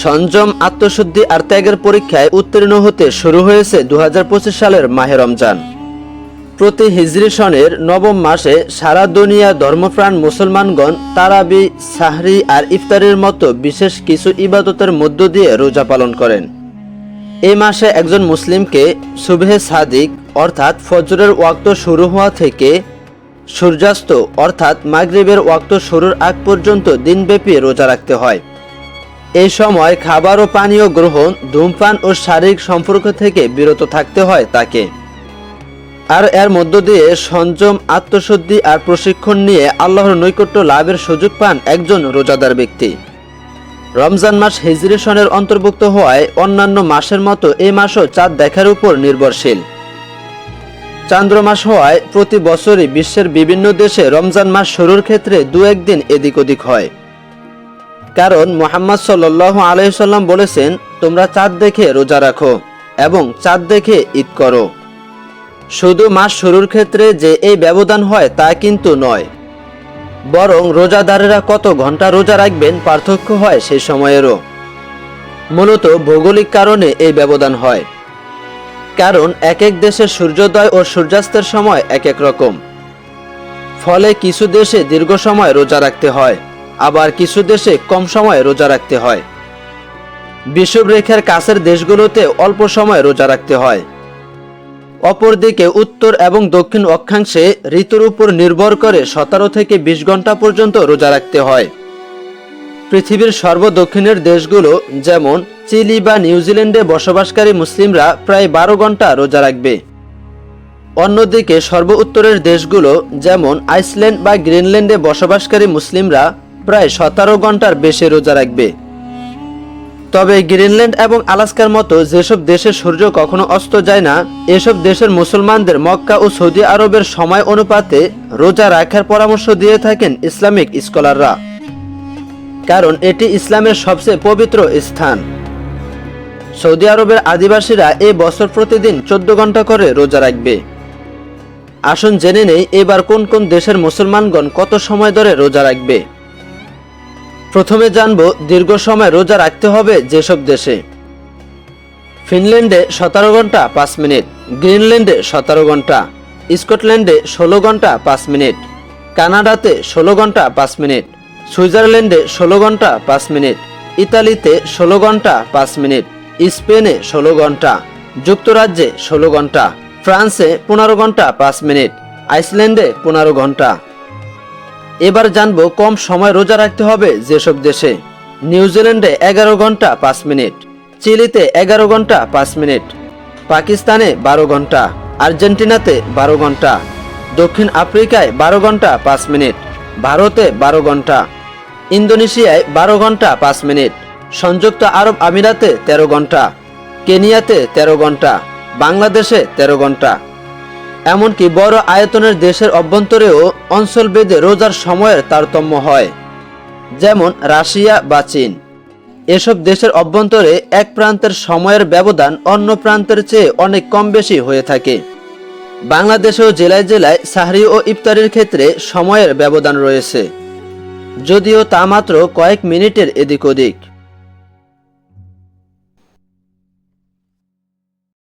সংযম, আত্মশুদ্ধি আর ত্যাগের পরীক্ষায় উত্তীর্ণ হতে শুরু হয়েছে দু হাজার পঁচিশ সালের মাহে রমজান। প্রতি হিজরি সনের নবম মাসে সারা দুনিয়া ধর্মপ্রাণ মুসলমানগণ তারাবি, সাহরি আর ইফতারের মতো বিশেষ কিছু ইবাদতের মধ্য দিয়ে রোজা পালন করেন। এই মাসে একজন মুসলিমকে সুবেহে সাদিক, অর্থাৎ ফজরের ওয়াক্ত শুরু হওয়া থেকে সূর্যাস্ত, অর্থাৎ মাগরিবের ওয়াক্ত শুরুর আগ পর্যন্ত দিনব্যাপী রোজা রাখতে হয়। এই সময় খাবার ও পানীয় গ্রহণ, ধূমপান ও শারীরিক সম্পর্ক থেকে বিরত থাকতে হয় তাকে। আর এর মধ্য দিয়ে সংযম, আত্মশুদ্ধি আর প্রশিক্ষণ নিয়ে আল্লাহর নৈকট্য লাভের সুযোগ পান একজন রোজাদার ব্যক্তি। রমজান মাস হিজরি অন্তর্ভুক্ত হওয়ায় অন্যান্য মাসের মতো এই মাসও চাঁদ দেখার উপর নির্ভরশীল। চান্দ্র মাস হওয়ায় প্রতি বছরই বিশ্বের বিভিন্ন দেশে রমজান মাস শুরুর ক্ষেত্রে দু একদিন এদিক ওদিক হয়। কারণ মোহাম্মদ সাল্লাহ আলহিসাল্লাম বলেছেন, তোমরা চাঁদ দেখে রোজা রাখো এবং চাঁদ দেখে ঈদ করো। শুধু মাস শুরুর ক্ষেত্রে যে এই ব্যবধান হয় তা কিন্তু নয়। বরং রোজাদারেরা কত ঘণ্টা রোজা রাখবেন পার্থক্য হয় সেই সময়েরও। মূলত ভৌগোলিক কারণে এই ব্যবধান হয়। কারণ এক এক দেশের সূর্যোদয় ও সূর্যাস্তের সময় এক এক রকম। ফলে কিছু দেশে দীর্ঘ সময় রোজা রাখতে হয়। আবার কিছু দেশে কম সময় রোজা রাখতে হয়। বিষুবরেখার কাছের দেশগুলোতে অল্প সময় রোজা রাখতে হয়। অপরদিকে উত্তর এবং দক্ষিণ অক্ষাংশে ঋতুর উপর নির্ভর করে সতেরো থেকে বিশ ঘণ্টা পর্যন্ত রোজা রাখতে হয়। পৃথিবীর সর্বদক্ষিণের দেশগুলো যেমন চিলি বা নিউজিল্যান্ডে বসবাসকারী মুসলিমরা প্রায় বারো ঘণ্টা রোজা রাখবে। অন্যদিকে সর্ব উত্তরের দেশগুলো যেমন আইসল্যান্ড বা গ্রিনল্যান্ডে বসবাসকারী মুসলিমরা প্রায় সতেরো ঘণ্টার বেশি রোজা রাখবে। তবে গ্রিনল্যান্ড এবং আলাস্কার মতো যেসব দেশে সূর্য কখনো অস্ত যায় না, এসব দেশের মুসলমানদের মক্কা ও সৌদি আরবের সময় অনুপাতে রোজা রাখার পরামর্শ দিয়ে থাকেন ইসলামিক স্কলাররা। কারণ এটি ইসলামের সবচেয়ে পবিত্র স্থান। সৌদি আরবের আদিবাসীরা এ বছর প্রতিদিন চোদ্দ ঘণ্টা করে রোজা রাখবে। আসুন জেনে নেই এবার কোন কোন দেশের মুসলমানগণ কত সময় ধরে রোজা রাখবে। প্রথমে জানব দীর্ঘ সময় রোজা রাখতে হবে যেসব দেশে। ফিনল্যান্ডে সতেরো ঘণ্টা, পাঁচ মিনিট। গ্রিনল্যান্ডে সতেরো ঘণ্টা। স্কটল্যান্ডে ষোলো ঘণ্টা, পাঁচ মিনিট। কানাডাতে ষোলো ঘণ্টা, পাঁচ মিনিট। সুইজারল্যান্ডে ষোলো ঘণ্টা, পাঁচ মিনিট। ইতালিতে ষোলো ঘণ্টা, পাঁচ মিনিট। স্পেনে ষোলো ঘণ্টা। যুক্তরাজ্যে ষোলো ঘণ্টা। ফ্রান্সে পনেরো ঘণ্টা, পাঁচ মিনিট। আইসল্যান্ডে পনেরো ঘণ্টা। এবার জানব কম সময় রোজা রাখতে হবে যেসব দেশে। নিউজিল্যান্ডে এগারো ঘণ্টা পাঁচ মিনিট, চিলিতে এগারো ঘণ্টা পাঁচ মিনিট, পাকিস্তানে বারো ঘণ্টা, আর্জেন্টিনাতে বারো ঘণ্টা, দক্ষিণ আফ্রিকায় বারো ঘণ্টা পাঁচ মিনিট, ভারতে বারো ঘণ্টা, ইন্দোনেশিয়ায় বারো ঘণ্টা পাঁচ মিনিট, সংযুক্ত আরব আমিরাতে তেরো ঘণ্টা, কেনিয়াতে তেরো ঘণ্টা, বাংলাদেশে তেরো ঘণ্টা এমনকি বড় আয়তনের দেশের অভ্যন্তরেও অঞ্চলভেদে রোজার সময়ের তারতম্য হয়, যেমন রাশিয়া বা চীন। এসব দেশের অভ্যন্তরে এক প্রান্তের সময়ের ব্যবধান অন্য প্রান্তের চেয়ে অনেক কম বেশি হয়ে থাকে। বাংলাদেশেও জেলায় জেলায় সাহরি ও ইফতারের ক্ষেত্রে সময়ের ব্যবধান রয়েছে, যদিও তা মাত্র কয়েক মিনিটের এদিক ওদিক